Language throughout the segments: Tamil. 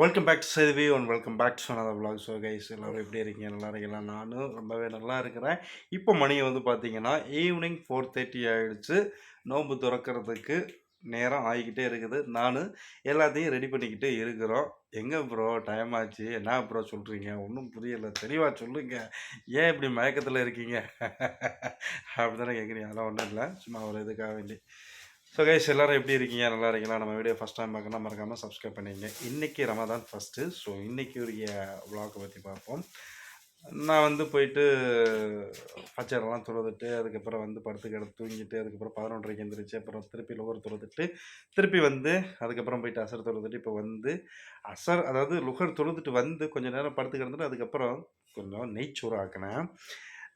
Welcome back to சேதுவி one welcome back to another vlog. So guys எல்லோரும் எப்படி இருக்கீங்க? நல்லா இருக்கீங்களா? நானும் ரொம்பவே நல்லா இருக்கிறேன். இப்போ மணி வந்து பார்த்தீங்கன்னா ஈவினிங் ஃபோர் தேர்ட்டி ஆகிடுச்சு நோன்பு திறக்கிறதுக்கு நேரம் ஆகிக்கிட்டே இருக்குது. நான் எல்லாத்தையும் ரெடி பண்ணிக்கிட்டு இருக்கிறோம். எங்கே ப்ரோ டைம் ஆச்சு. என்ன ப்ரோ சொல்கிறீங்க ஒன்றும் புரியலை. தெளிவாக சொல்லுங்க. ஏன் இப்படி மயக்கத்தில் இருக்கீங்க? அப்படி தானே கேட்குறீங்க அதெல்லாம் ஒன்றும் இல்லை. சும்மா ஒரு இதுக்காக வேண்டி. ஸோ கைஸ் எல்லோரும் எப்படி இருக்கீங்க? நல்லா இருக்கீங்களா? நம்ம வீடியோ ஃபஸ்ட் டைம் பார்க்கணும் மறக்காமல் சப்ஸ்கிரைப் பண்ணிங்க இன்றைக்கி ரமதான் ஃபஸ்ட்டு ஸோ இன்றைக்கி உரிய vlog-அ பற்றி பார்ப்போம். நான் வந்து போயிட்டு பச்சைரெல்லாம் துறந்துட்டு அதுக்கப்புறம் வந்து படுத்து கிடந்து தூங்கிட்டு அதுக்கப்புறம் பதினொன்றரைக்கு எழுந்திரிச்சு அப்புறம் திருப்பி லுகர் துறந்துட்டு திருப்பி வந்து அதுக்கப்புறம் போயிட்டு அசர் துறந்துட்டு இப்போ வந்து அசர் அதாவது லுகர் தொழுதுட்டு வந்து கொஞ்சம் நேரம் படுத்து கிடந்துட்டு அதுக்கப்புறம் கொஞ்சம் நெய்ச்சோறு ஆக்கினேன்.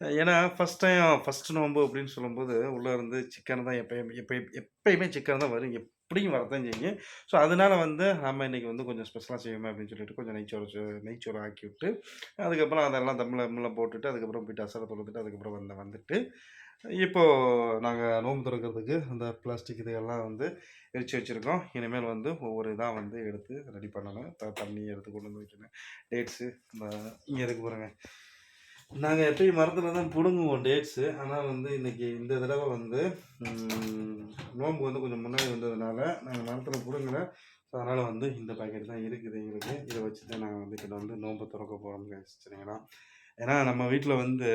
ஏன்னா ஃபஸ்ட் டைம் ஃபஸ்ட் நோம்பு அப்படின்னு சொல்லும்போது உள்ளே இருந்து சிக்கன் தான் எப்பயும் எப்பயும் எப்பயுமே சிக்கன் தான் வரும். எப்படியும் வரதான் செய்யும். ஸோ அதனால வந்து நம்ம இன்றைக்கி வந்து கொஞ்சம் ஸ்பெஷலாக செய்வோமே அப்படின்னு சொல்லிட்டு கொஞ்சம் நெய்ச்சோறு நெய்ச்சோறு ஆக்கி விட்டு அதுக்கப்புறம் அதெல்லாம் தம்மில் தமிழில் போட்டுட்டு அதுக்கப்புறம் போயிட்டு அசரை தொழுதுட்டு அதுக்கப்புறம் வந்து வந்துட்டு இப்போது நாங்கள் நோம்பு திறக்கிறதுக்கு அந்த பிளாஸ்டிக் இதையெல்லாம் வந்து எரிச்சு வச்சுருக்கோம். இனிமேல் வந்து ஒவ்வொரு இதாக வந்து எடுத்து ரெடி பண்ணணும். த- தண்ணி எடுத்து கொண்டு வந்து வைக்கணும். டேட்ஸு இந்த இங்கே இருக்கு போகிறேங்க நாங்கள் எப்பயும் மரத்தில் தான் பிடுங்குவோம் டேட்ஸு ஆனால் வந்து இன்றைக்கி இந்த தடவை வந்து நோம்பு வந்து கொஞ்சம் முன்னாடி வந்ததுனால நாங்கள் மரத்தில் பிடுங்கல. ஸோ அதனால் வந்து இந்த பாக்கெட் தான் இருக்குது எங்களுக்கு. இதை வச்சு தான் நாங்கள் வந்து இதில் வந்து நோன்பு திறக்க போகிறோம் சரிங்களா? ஏன்னா நம்ம வீட்டில் வந்து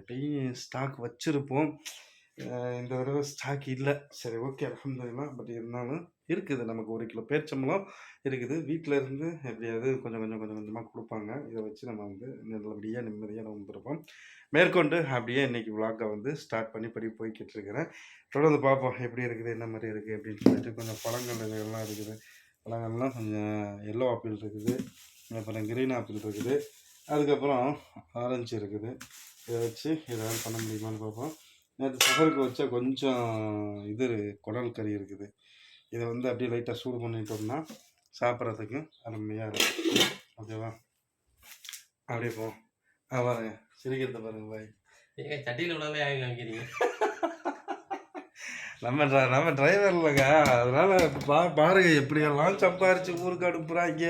எப்பயும் ஸ்டாக் வச்சுருப்போம். இந்த தடவை ஸ்டாக் இல்லை. சரி ஓகே அலமதுல்லா பட் இருந்தாலும் இருக்குது. நமக்கு ஒரு கிலோ பேரிச்சம்பழம் இருக்குது. வீட்டில் இருந்து எப்படியாவது கொஞ்சம் கொஞ்சம் கொஞ்சம் கொஞ்சமாக கொடுப்பாங்க. இதை வச்சு நம்ம வந்து நல்லபடியாக நிம்மதியாக நம்ம வந்துருப்போம். மேற்கொண்டு அப்படியே இன்றைக்கி விளாக்கை வந்து ஸ்டார்ட் பண்ணி படி போய்கிட்டு இருக்கிறேன். தொடர்ந்து பார்ப்போம். எப்படி இருக்குது? என்ன மாதிரி இருக்குது? அப்படின்னு சொல்லிட்டு கொஞ்சம் பழங்கள் எல்லாம் இருக்குது. பழங்கள்லாம் கொஞ்சம் எல்லோ ஆப்பிள் இருக்குது. அப்புறம் கிரீன் ஆப்பிள் இருக்குது. அதுக்கப்புறம் ஆரஞ்சு இருக்குது. இதை வச்சு ஏதாவது பண்ண முடியுமான்னு பார்ப்போம். நேற்று சஃபருக்கு வச்ச கொஞ்சம் இது குடல் கறி இருக்குது. இதை வந்து அப்படியே லைட்டாக சூடு பண்ணிட்டோம்னா சாப்பிட்றதுக்கு அருமையாக இருக்கும். ஓகேவா அப்படியே போ. ஆ பாருங்க சிரிக்கிறத பாருங்க பாய் ஏங்க சட்டியில் உள்ளதே வாங்கி காமிக்கிறீங்க. நம்ம நம்ம டிரைவர் இல்லைங்க. அதனால பா பாருங்க எப்படியெல்லாம் சம்பாரிச்சு ஊருக்கு அனுப்புகிறாங்க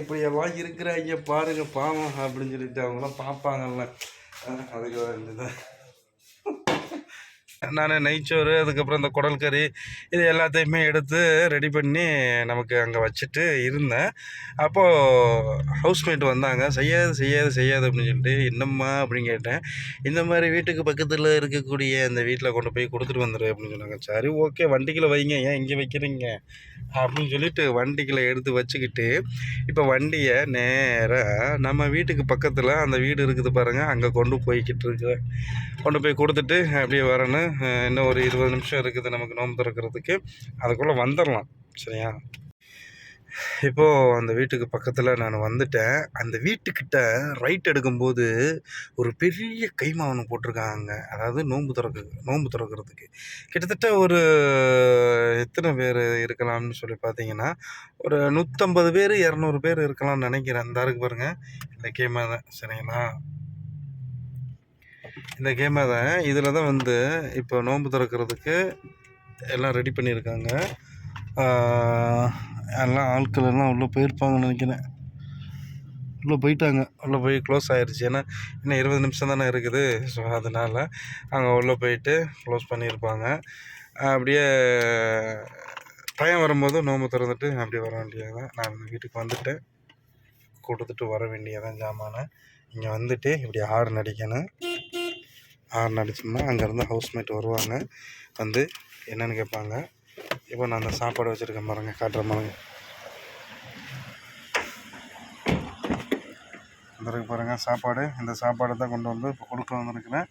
எப்படியெல்லாம் இருக்கிறாங்க பாருங்க பாவம் அப்படின்னு சொல்லிட்டு அவங்களாம் பார்ப்பாங்கல்ல. அதுக்கு வேண்டியதான் நான் நெய்ச்சோறு அதுக்கப்புறம் இந்த குடல் கறி இது எல்லாத்தையுமே எடுத்து ரெடி பண்ணி நமக்கு அங்கே வச்சுட்டு இருந்தேன். அப்போது ஹவுஸ்மேட் வந்தாங்க. செய்யாது செய்யாது செய்யாது அப்படின்னு சொல்லிட்டு என்னம்மா அப்படின்னு கேட்டேன். இந்த மாதிரி வீட்டுக்கு பக்கத்தில் இருக்கக்கூடிய அந்த வீட்டில் கொண்டு போய் கொடுத்துட்டு வந்துடு அப்படின்னு சொன்னாங்க. சரி ஓகே வண்டிக்கில் வைங்க. ஏன் இங்கே வைக்கிறீங்க? அப்படின்னு சொல்லிட்டு வண்டிகளை எடுத்து வச்சுக்கிட்டு இப்போ வண்டியை நேராக நம்ம வீட்டுக்கு பக்கத்தில் அந்த வீடு இருக்குது பாருங்கள் அங்கே கொண்டு போய்கிட்டு இருக்கு கொண்டு போய் கொடுத்துட்டு அப்படியே வரணும் இன்னும் ஒரு இருபது நிமிஷம் இருக்குது நமக்கு நோம்பு திறக்கிறதுக்கு. அதுக்குள்ளே வந்துடலாம் சரியா? இப்போது அந்த வீட்டுக்கு பக்கத்தில் நான் வந்துட்டேன். அந்த வீட்டுக்கிட்ட ரைட் எடுக்கும்போது ஒரு பெரிய கைமா ஒன்று போட்டிருக்காங்க. அதாவது நோன்பு திறக்கு நோன்பு திறக்கிறதுக்கு. கிட்டத்தட்ட ஒரு எத்தனை பேர் இருக்கலாம்னு சொல்லி பார்த்தீங்கன்னா ஒரு நூற்றம்பது பேர் இரநூறு பேர் இருக்கலாம்னு நினைக்கிறேன். அந்த இருக்கு பாருங்கள் இந்த கைமா தான் சரிங்களா? இந்த கேமை தான் இதில் தான் வந்து இப்போ நோன்பு திறக்கிறதுக்கு எல்லாம் ரெடி பண்ணியிருக்காங்க. எல்லாம் ஆட்கள் எல்லாம் உள்ளே போயிருப்பாங்கன்னு நினைக்கிறேன். உள்ளே போயிட்டாங்க. உள்ளே போய் க்ளோஸ் ஆயிருச்சு. ஏன்னா இன்னும் இருபது நிமிஷம் தானே இருக்குது. ஸோ அதனால் அங்கே உள்ளே போயிட்டு க்ளோஸ் பண்ணியிருப்பாங்க. அப்படியே டைம் வரும்போது நோம்பு திறந்துட்டு அப்படியே வர வேண்டியதான் நான் இந்த வீட்டுக்கு வந்துட்டேன். கொடுத்துட்டு வர வேண்டியதான் ஜாமானை. இங்கே வந்துட்டு இப்படி ஹார்ன் அடிக்கணும் ஹார்ன் அடித்தோம்னா அங்கேருந்து ஹவுஸ்மேட் வருவாங்க. வந்து என்னன்னு கேட்பாங்க. இப்போ நான் அந்த சாப்பாடு வச்சுருக்கேன் பாருங்க காட்டுற பாருங்க. இந்த பாருங்கள் சாப்பாடு. இந்த சாப்பாடு தான் கொண்டு வந்து இப்போ கொடுக்க வந்திருக்கிறேன்.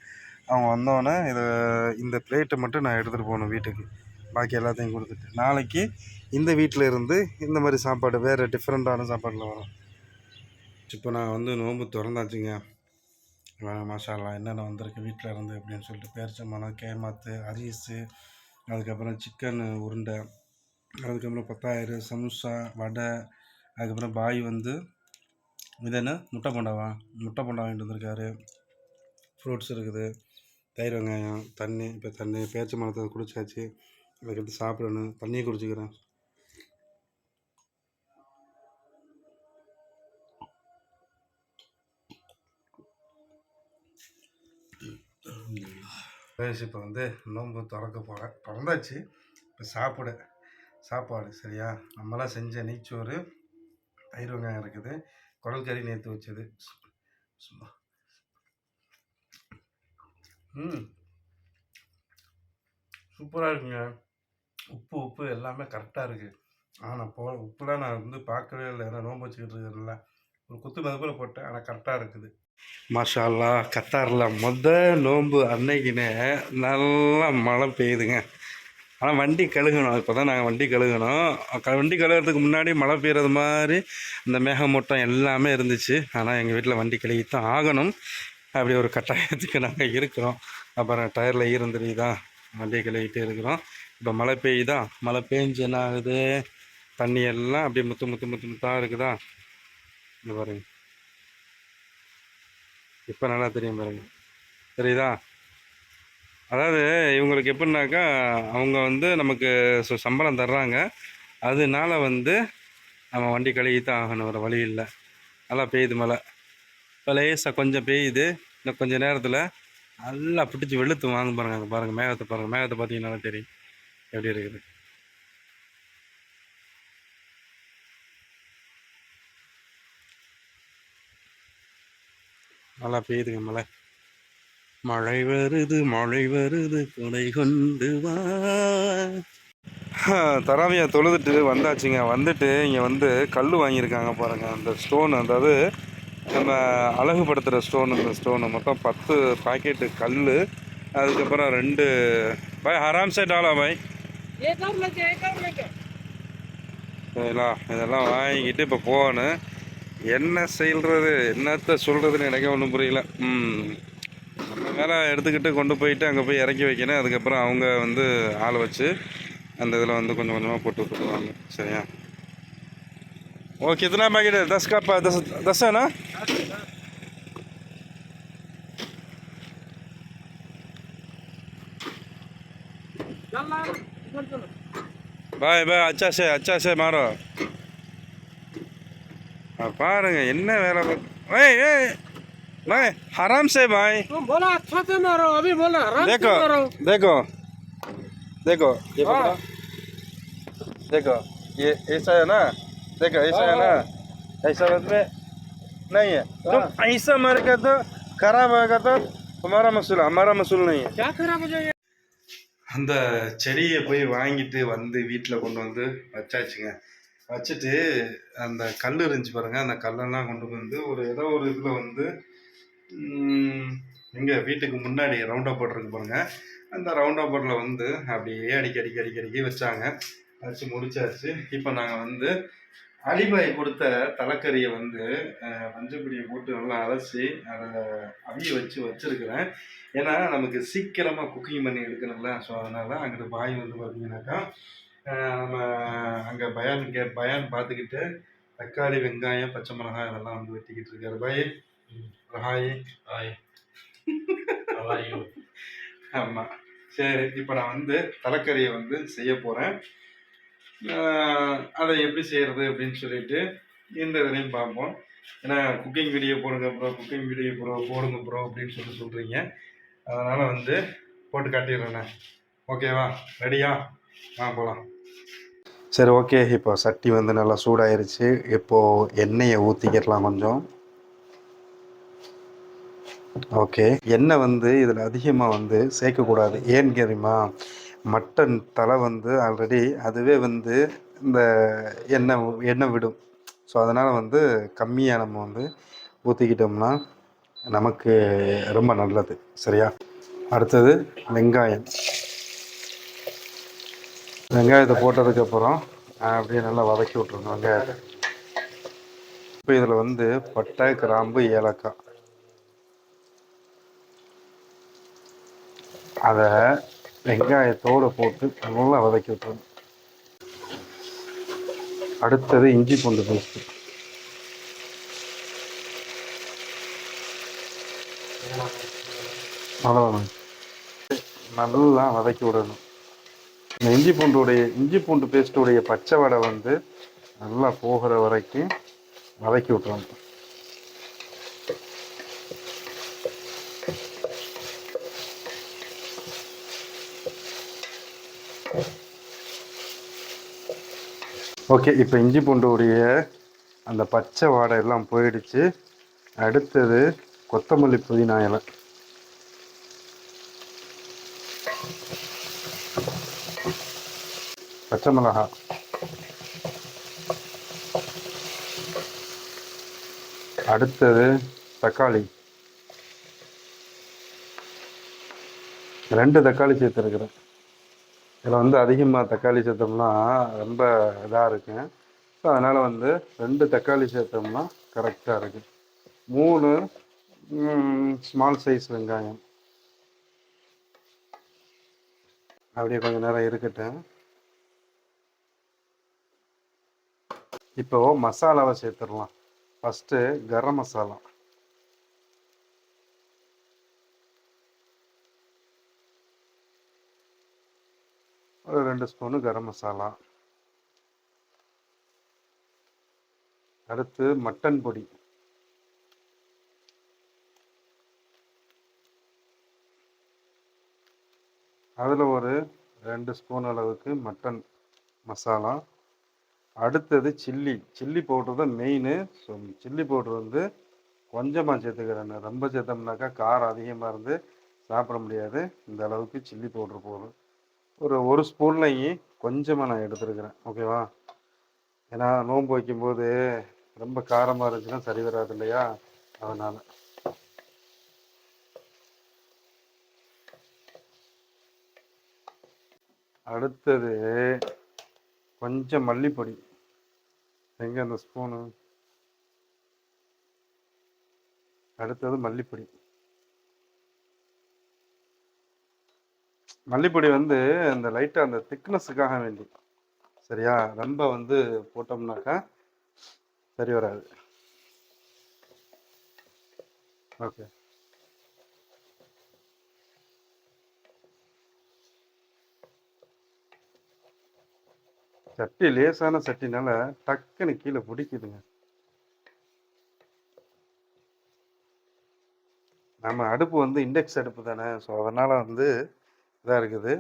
அவங்க வந்தோடனே இதை இந்த பிளேட்டை மட்டும் நான் எடுத்துகிட்டு போகணும் வீட்டுக்கு. பாக்கி எல்லாத்தையும் கொடுத்துட்டு. நாளைக்கு இந்த வீட்டில் இருந்து இந்த மாதிரி சாப்பாடு வேறு டிஃப்ரெண்ட்டான சாப்பாடில் வரும். இப்போ நான் வந்து நோன்பு திறந்தாச்சுங்க. மசாலா என்னென்ன வந்திருக்கு வீட்டில் இருந்து அப்படின்னு சொல்லிட்டு பேரிச்சம்பழம் கேமாத்து அரிசி அதுக்கப்புறம் சிக்கன் உருண்டை அதுக்கப்புறம் பத்தாயிரம் சமோசா வடை அதுக்கப்புறம் பாய் வந்து இது என்ன? முட்டை போண்டாவா? முட்டை போண்டா வாங்கிட்டு வந்திருக்காரு. ஃப்ரூட்ஸ் இருக்குது தயிர் வெங்காயம் தண்ணி இப்போ தண்ணி பேச்சு மரத்தை குடிச்சாச்சு அதுக்கடுத்து சாப்பிடணும் தண்ணியை குடிச்சிக்கிறேன். இப்போ வந்து நோன்பு திறக்க போகிறேன் திறந்தாச்சு. இப்போ சாப்பிட. சாப்பாடு சரியா? நம்மளாம் செஞ்ச நெய்ச்சோறு தயிர் வெங்காயம் இருக்குது. குடல் கறி நேற்று வச்சது. சும்மா. ம். சூப்பராக இருக்குங்க. உப்பு உப்பு எல்லாமே கரெக்டாக இருக்குது ஆனால் போ உப்புலாம் நான் வந்து பார்க்கவே இல்லை. ஏன்னா நோன்பு வச்சுக்கிட்டு இருக்கிறதில்ல ஒரு குத்து மதிப்பில் போட்டேன். ஆனால் கரெக்டாக இருக்குது. மாஷா அல்லா கத்தாரில் மொத நோன்பு அன்னைக்குன்னு நல்லா மழை பெய்யுதுங்க. ஆனால் வண்டி கழுகணும். இப்போ தான் நாங்கள் வண்டி கழுகணும். க- வண்டி கழுகுறதுக்கு முன்னாடி மழை பெய்கிறது மாதிரி இந்த மேகமூட்டம் எல்லாமே இருந்துச்சு. ஆனால் எங்கள் வீட்டில் வண்டி கழுகித்தான் ஆகணும். அப்படி ஒரு கட்டாயத்துக்கு நாங்கள் இருக்கிறோம். அப்புறம் டயரில் ஈரந்தறி தான் வண்டி கழுவிட்டே இருக்கிறோம். இப்போ மழை பெய்யுதா? மழை பெஞ்சு என்ன ஆகுது? தண்ணி எல்லாம் அப்படியே முத்து முத்து முத்து முத்தாக இருக்குதா? இது பாருங்க. இப்போ நல்லா தெரியும் பாருங்க. தெரியுதா? அதாவது இவங்களுக்கு எப்படின்னாக்கா அவங்க வந்து நமக்கு சு- சம்பளம் தர்றாங்க. அதனால வந்து நம்ம வண்டி கழுவி தான் ஆகணும் வேறு வழி இல்லை. நல்லா பெய்யுது மழை. இப்போ லேசாக கொஞ்சம் பெய்யுது. இன்னும் கொஞ்சம் நேரத்தில் நல்லா பிடிச்சி வெளுத்து வாங்க பாருங்க அங்கே பாருங்கள் மேகத்தை பாருங்கள் மேகத்தை பார்த்தீங்கன்னா தெரியும். எப்படி இருக்குது. நல்லா பெய்யுதுங்க மழை. மழை வருது மழை வருது கொடை கொண்டு வா. தராவியை தொழுதுட்டு வந்தாச்சுங்க. வந்துட்டு இங்கே வந்து கல் வாங்கியிருக்காங்க பாருங்கள் அந்த ஸ்டோன் அதாவது நம்ம அழகுபடுத்துகிற ஸ்டோன் இந்த ஸ்டோனு மொத்தம் பத்து பாக்கெட்டு கல் அதுக்கப்புறம் ரெண்டு பாய் ஹராம் சே டாலா பாய்? சரிங்களா இதெல்லாம் வாங்கிக்கிட்டு இப்போ போகணும். என்ன செய்கிறது என்னத்த சொல்கிறதுன்னு எனக்கே ஒன்றும் புரியல. ம். மேலே எடுத்துக்கிட்டு கொண்டு போயிட்டு அங்கே போய் இறக்கி வைக்கணும். அதுக்கப்புறம் அவங்க வந்து ஆளை வச்சு அந்த இதில் வந்து கொஞ்சம் கொஞ்சமாக போட்டு விட்டுருவாங்க சரியா? ஓகே இத்தனா பேக்கெட் தஸ் காப்பா தஸ் தசனா பாய் பாய். அச்சா சே அச்சா சே மாறோ. பாருங்க என்ன வேலை பாக்- ஏய் ஏய் பாய் ஹராம் சே பாய் तुम बोला अच्छा से मारो अभी बोला आराम से देखो मारो देखो देखो ये पकड़ो देखो ये ऐसा है ना देखो ऐसा है ना ऐसा मत में नहीं है तुम ऐसा मारेगा तो खराब होगा तो तुम्हारा मसूल हमारा मसूल नहीं है क्या खराब हो जाएगा அந்த செடியை போய் வாங்கிட்டு வந்து வீட்டில் கொண்டு வந்து வச்சாச்சுங்க வச்சுட்டு அந்த கல் இருந்துச்சு பாருங்க. அந்த கல்லெல்லாம் கொண்டு வந்து ஒரு ஏதோ ஒரு இதில் வந்து எங்கள் வீட்டுக்கு முன்னாடி ரவுண்ட் அப் இருக்கு பாருங்க. அந்த ரவுண்ட் அப்பில் வந்து அப்படியே அடிக்க அடிக்க அடிக்க அடிக்க வச்சாங்க. வச்சு முடிச்சாச்சு. இப்போ நாங்கள் வந்து அலிபாய் கொடுத்த தலைக்கறியை வந்து அஹ், போட்டு நல்லா அலசி அதை அவிய வச்சு வச்சுருக்கிறேன். ஏன்னா நமக்கு சீக்கிரமாக குக்கிங் பண்ணி எடுக்கணும்ல. ஸோ அதனால் அங்கிட்டு பாய் வந்து பார்த்தீங்கன்னாக்கா நம்ம அங்கே பயான் கே பயான் பார்த்துக்கிட்டு தக்காளி வெங்காயம் பச்சை மிளகாய் இதெல்லாம் வந்து வெட்டிக்கிட்டு இருக்காரு. பாய். ஹாய் ஹாய் ஆமாம் சரி இப்போ நான் வந்து தலைக்கறியை வந்து செய்ய போகிறேன் அதை எப்படி செய்கிறது அப்படின்னு சொல்லிட்டு இந்த இதுலையும் பார்ப்போம். ஏன்னா குக்கிங் வீடியோ போடுங்க ப்ரோ குக்கிங் வீடியோ ப்ரோ போடுங்க ப்ரோ அப்படின்னு சொல்லி சொல்கிறீங்க அதனால் வந்து போட்டு காட்டிடுறேண்ணே ஓகேவா ரெடியா ஆ போகலாம் சரி ஓகே. இப்போ சட்டி வந்து நல்லா சூடாயிருச்சு. இப்போது எண்ணெயை ஊற்றிக்கிடலாம் கொஞ்சம். ஓகே. எண்ணெய் வந்து இதில் அதிகமாக வந்து சேர்க்கக்கூடாது. ஏன்னு தெரியுமா? மட்டன் தலை வந்து ஆல்ரெடி அதுவே வந்து இந்த எண்ணெய் எண்ணெய் விடும். ஸோ அதனால் வந்து கம்மியாக நம்ம வந்து ஊற்றிக்கிட்டோம்னா நமக்கு ரொம்ப நல்லது. சரியா? அடுத்தது வெங்காயம். வெங்காயத்தை போட்டதுக்கப்புறம் அப்படியே நல்லா வதக்கி விட்ருங்க வெங்காயத்தை. இப்போ இதில் வந்து பட்டை கிராம்பு ஏலக்காய். அதை வெங்காயத்தோடு போட்டு நல்லா வதக்கி விட்ருங்க அடுத்தது இஞ்சி பூண்டு பேஸ்ட்டு. அவ்வளோதான் நல்லா வதக்கி விடணும். இந்த இஞ்சி பூண்டுடைய இஞ்சி பூண்டு பேஸ்ட்டுடைய பச்சை வடை வந்து நல்லா போகிற வரைக்கும் வதக்கி விட்டுறணும். ஓகே இப்போ இஞ்சி பூண்டுடைய அந்த பச்சை வாடை எல்லாம் போயிடுச்சு. அடுத்தது கொத்தமல்லி புதினா இலை. பச்சை மிளகாய் அடுத்தது தக்காளி. ரெண்டு தக்காளி சேர்த்துருக்குறேன். இதில் வந்து அதிகமாக தக்காளி சேர்த்தோம்னா ரொம்ப இதாக இருக்கும் ஸோ அதனால் வந்து ரெண்டு தக்காளி சேர்த்தோம்னா கரெக்டாக இருக்கு. மூணு ஸ்மால் சைஸ் வெங்காயம். அப்படியே கொஞ்சம் நேரம் இருக்கட்டும். இப்போ மசாலாவை சேர்த்துடலாம். ஃபஸ்ட்டு கரம் மசாலா. ஒரு ரெண்டு ஸ்பூனு கரம் மசாலா. அடுத்து மட்டன் பொடி. அதில் ஒரு ரெண்டு ஸ்பூன் அளவுக்கு மட்டன் மசாலா. அடுத்தது சில்லி. சில்லி பவுட்ரு தான் மெயின் ஸோ சில்லி பவுட்ரு வந்து கொஞ்சமாக சேர்த்துக்கிறேன் ரொம்ப சேர்த்தோம்னாக்கா காரம் அதிகமாக இருந்து சாப்பிட முடியாது. இந்த அளவுக்கு சில்லி பவுட்ரு போதும் ஒரு ஒரு ஸ்பூன்லையும் கொஞ்சமாக நான் எடுத்துருக்கிறேன். ஓகேவா ஏன்னா நோன்பு வைக்கும்போது ரொம்ப காரமாக இருந்துச்சுன்னா சரி வராது இல்லையா? அதனால். அடுத்தது கொஞ்சம் மல்லிப்பொடி. எங்கே அந்த ஸ்பூனு அடுத்தது மல்லிப்பொடி. மல்லிப்பொடி வந்து இந்த லைட்டாக அந்த திக்னஸுக்காக வேண்டி. சரியா? ரொம்ப வந்து போட்டோம்னாக்கா சரி வராது. ஓகே சட்டி லேசான சட்டினால டக்குன்னு கீழே பிடிக்குதுங்க. நம்ம அடுப்பு வந்து இண்டெக்ஸ் அடுப்பு தானே ஸோ அதனால் வந்து இதாக இருக்குது.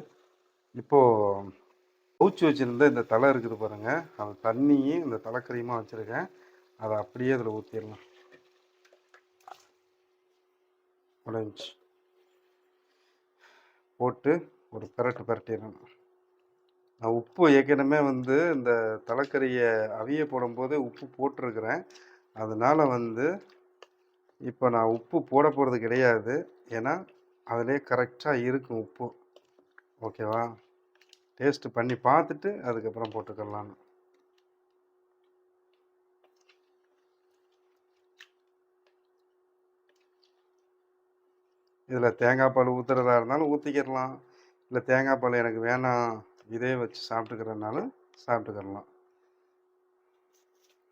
இப்போது பூச்சி வச்சுருந்த இந்த தலை இருக்குது பாருங்கள் அந்த தண்ணியும் இந்த தலைக்கறியுமா வச்சுருக்கேன். அதை அப்படியே அதில் ஊற்றிடலாம் உடஞ்சி போட்டு ஒரு பெரட்டு பெரட்டிடணும். உப்பு ஏற்கனவே வந்து இந்த தலைக்கறியை அவிய போடும்போது உப்பு போட்டிருக்கிறேன். அதனால் வந்து இப்போ நான் உப்பு போட போகிறது கிடையாது. ஏன்னா அதிலே கரெக்டாக இருக்கும் உப்பு. ஓகேவா? டேஸ்ட்டு பண்ணி பார்த்துட்டு அதுக்கப்புறம் போட்டுக்கலாம் இதில் தேங்காய் பால் ஊற்றுறதா இருந்தாலும் ஊற்றிக்கிடலாம் இல்லை தேங்காய் பால் எனக்கு வேணாம். இதே வச்சு சாப்பிட்டுக்கிறனாலும் சாப்பிட்டுக்கிறலாம்.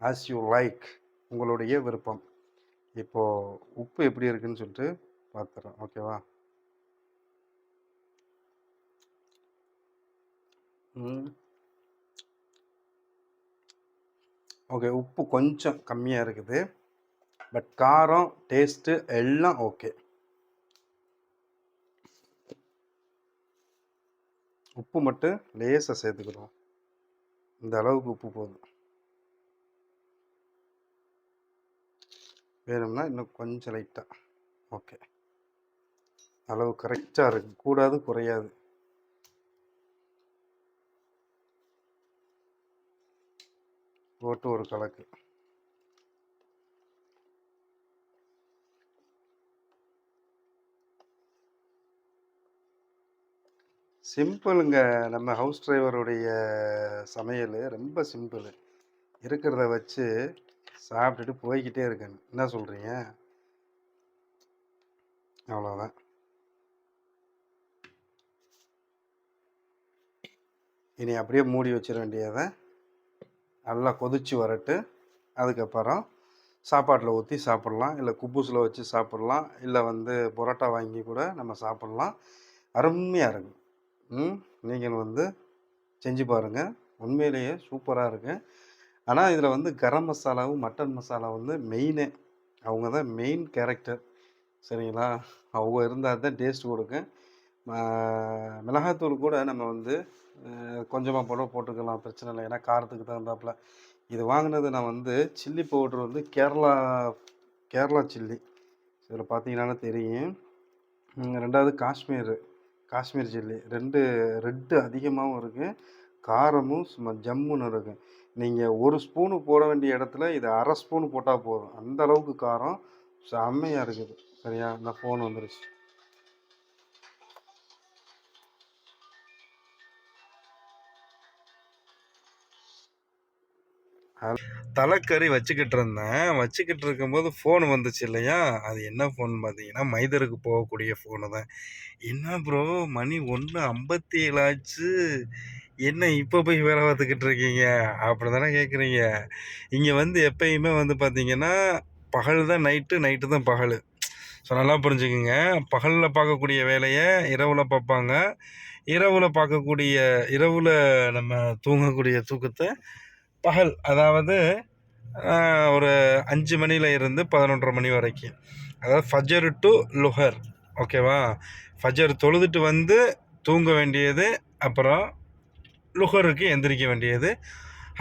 ஆஸ் யூ லைக் உங்களுடைய விருப்பம். இப்போது உப்பு எப்படி இருக்குன்னு சொல்லிட்டு பார்த்துறோம் ஓகேவா ஓகே உப்பு கொஞ்சம் கம்மியாக இருக்குது. பட் காரம் டேஸ்ட்டு எல்லாம் ஓகே உப்பு மட்டும் லேசாக சேர்த்துக்கிறோம் இந்த அளவுக்கு உப்பு போதும். வேணும்னா இன்னும் கொஞ்சம் லைட்டாக ஓகே அளவு கரெக்டாக இருக்குது கூடாது குறையாது. போட்டு ஒரு கலக்கு. சிம்பிளுங்க. நம்ம ஹவுஸ் டிரைவருடைய சமையல் ரொம்ப சிம்பிள். இருக்கிறத வச்சு சாப்பிட்டுட்டு போய்கிட்டே இருக்கேன். என்ன சொல்கிறீங்க அவ்வளோதான் இனி அப்படியே மூடி வச்சிட வேண்டியதை நல்லா கொதிச்சு வரட்டு. அதுக்கப்புறம் சாப்பாட்டில் ஊற்றி சாப்பிட்லாம். இல்லை குப்பூஸில் வச்சு சாப்பிட்லாம். இல்லை வந்து பரோட்டா வாங்கி கூட நம்ம சாப்பிட்லாம். அருமையாக இருக்கும். நீங்கள் வந்து செஞ்சு பாருங்கள் உண்மையிலேயே சூப்பராக இருக்கும் ஆனால் இதில் வந்து கரம் மசாலாவும் மட்டன் மசாலா வந்து மெயினே. அவங்க தான் மெயின் கேரக்டர். சரிங்களா? அவங்க இருந்தால் தான் டேஸ்ட் கொடுக்கும். மிளகாத்தூள் கூட நம்ம வந்து கொஞ்சமாக போட போட்டுக்கலாம் பிரச்சனை இல்லை. ஏன்னா காரத்துக்கு தகுந்தாப்புல. இது வாங்கினது நான் வந்து சில்லி பவுட்ரு வந்து கேரளா கேரளா சில்லி. இதில் பார்த்தீங்கன்னா தெரியும். ரெண்டாவது காஷ்மீர். காஷ்மீர் சில்லி ரெண்டு ரெட்டு அதிகமாகவும் இருக்குது காரமும் சும்மா ஜம்முன்னு இருக்குது நீங்கள் ஒரு ஸ்பூனு போட வேண்டிய இடத்துல இது அரை ஸ்பூன் போட்டால் போதும். அந்த அளவுக்கு காரம் செம்மையாக இருக்குது. சரியா? இந்த ஃபோன் வந்துருச்சு. தலைக்கறி வச்சுக்கிட்டு இருந்தேன். வச்சுக்கிட்டு இருக்கும்போது ஃபோன் வந்துச்சு இல்லையா? அது என்ன ஃபோன் பார்த்தீங்கன்னா மைதருக்கு போகக்கூடிய ஃபோனு தான். என்ன ப்ரோ மணி ஒன்று ஐம்பத்தி ஏழாச்சு என்ன இப்போ போய் வேலை பார்த்துக்கிட்டு இருக்கீங்க? அப்படி தானே கேட்குறீங்க இங்கே வந்து எப்பயுமே வந்து பார்த்தீங்கன்னா பகல் தான் நைட்டு நைட்டு தான் பகல். ஸோ நல்லா புரிஞ்சுக்குங்க. பகலில் பார்க்கக்கூடிய வேலையை இரவில் பார்ப்பாங்க. இரவில் பார்க்கக்கூடிய இரவில் நம்ம தூங்கக்கூடிய தூக்கத்தை பகல் அதாவது ஒரு அஞ்சு மணியில் இருந்து பதினொன்றரை மணி வரைக்கும். அதாவது ஃபஜர் டு லுஹர் ஓகேவா? ஃபஜர் தொழுதுட்டு வந்து தூங்க வேண்டியது அப்புறம் லுஹருக்கு எந்திரிக்க வேண்டியது.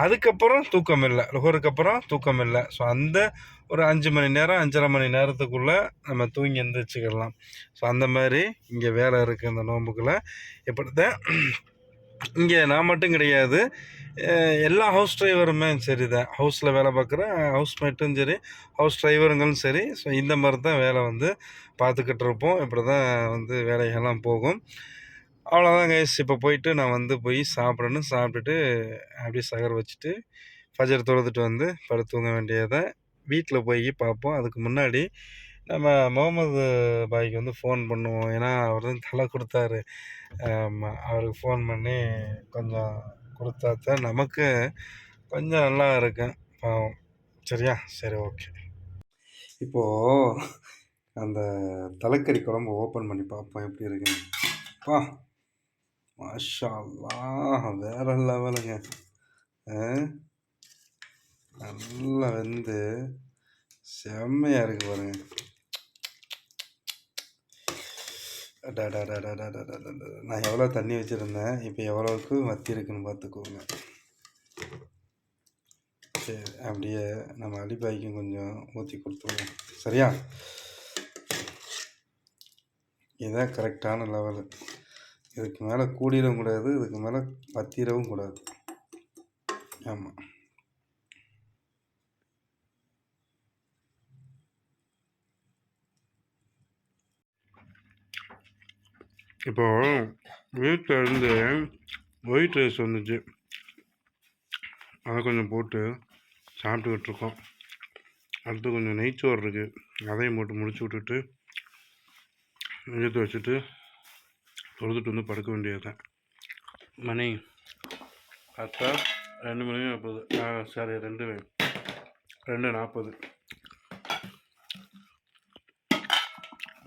அதுக்கப்புறம் தூக்கம் இல்லை. லுஹருக்கு அப்புறம் தூக்கம் இல்லை. ஸோ அந்த ஒரு அஞ்சு மணி நேரம் அஞ்சரை மணி நேரத்துக்குள்ளே நம்ம தூங்கி எந்திரிச்சிக்கலாம். ஸோ அந்த மாதிரி இங்கே வேலை இருக்குது இந்த நோம்புக்குள்ளே இப்படித்தான் இங்கே நான் மட்டும் கிடையாது. எல்லா ஹவுஸ் டிரைவருமே சரி தான். ஹவுஸில் வேலை பார்க்குற ஹவுஸ் மேட்டும் சரி ஹவுஸ் டிரைவருங்களும் சரி. ஸோ இந்த மாதிரி தான் வேலை வந்து பார்த்துக்கிட்டு இருப்போம். இப்படி தான் வந்து வேலைகள்லாம் போகும். அவ்வளோதான் கைஸ் இப்போ போயிட்டு நான் வந்து போய் சாப்பிடணும். சாப்பிட்டுட்டு அப்படியே சகர் வச்சுட்டு ஃபஜர் தொழுதுட்டு வந்து படுத்து தூங்க வேண்டியதை வீட்டில் போய் பார்ப்போம். அதுக்கு முன்னாடி நம்ம முகமது பாய்க்கு வந்து ஃபோன் பண்ணுவோம். ஏன்னா அவர் தான் தலை கொடுத்தாரு. அவருக்கு ஃபோன் பண்ணி கொஞ்சம் கொடுத்தா தான் நமக்கு கொஞ்சம் நல்லா இருக்கும் பாவம். சரியா? சரி ஓகே இப்போது அந்த தலைக்கறி குழம்பு ஓப்பன் பண்ணி பார்ப்போம். எப்படி இருக்குன்னு. பா மாஷா வேற லெவலுங்க. நல்லா வந்து செம்மையாக இருக்கு பாருங்கள் நான் எவ்வளோ தண்ணி வச்சுருந்தேன் இப்போ எவ்வளோவுக்கு வத்தி இருக்குன்னு பார்த்துக்கோங்க சரி அப்படியே நம்ம அடிப்பாய்க்கும் கொஞ்சம் ஊற்றி கொடுத்துருவோம் சரியா இதுதான் கரெக்டான லெவலு இதுக்கு மேலே கூடிடவும் கூடாது இதுக்கு மேலே வத்திரவும் கூடாது ஆமாம் இப்போ வீட்டில் இருந்து ஒயிட் ரைஸ் வந்துச்சு. அதை கொஞ்சம் போட்டு சாப்பிட்டுக்கிட்டு இருக்கோம். அடுத்து கொஞ்சம் நெய்ச்சோறு இருக்குது அதையும் போட்டு முடிச்சு விட்டுட்டு எடுத்து வச்சுட்டு தொழுதுட்டு வந்து படுக்க வேண்டியதுதான். மணி பார்த்தா ரெண்டு மணி நாற்பது. சாரி ரெண்டு ரெண்டு நாற்பது.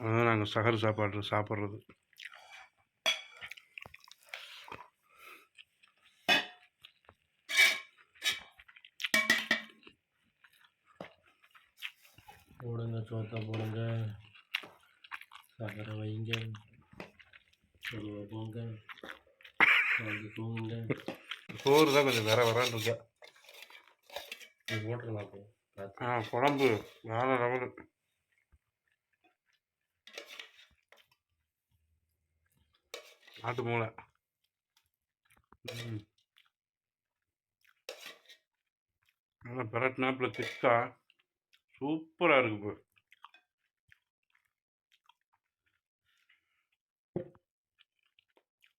அதுதான் நாங்கள் சகர் சாப்பாடு சாப்பிட்றது போடுங்க சோத்தா போடுங்க. சக்கரை வைங்க. சொல்லுவ போங்க நாளைக்கு தூங்குங்க. சோறு தான் கொஞ்சம் வேற வரான்னு இருக்கா? இது போட்டுருலாம் ஆ குழம்பு. வேற லெவலு. நாட்டு மூளை. நல்லா பெரட்டினாப்பில் திக்கா. சூப்பராக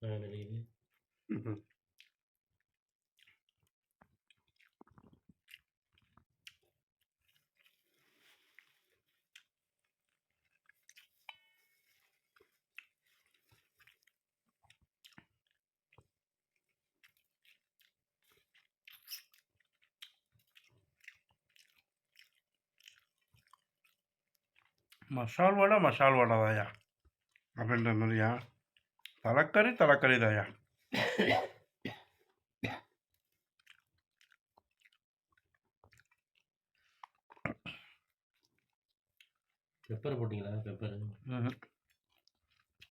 I'm gonna leave it. Mm-hmm. மசால் வடை மசால் வடை தான்யா அப்படின்ற மாதிரியா தலைக்கறி தலைக்கறி தாயா? பெப்பர் போட்டிங்களா? பெப்பர்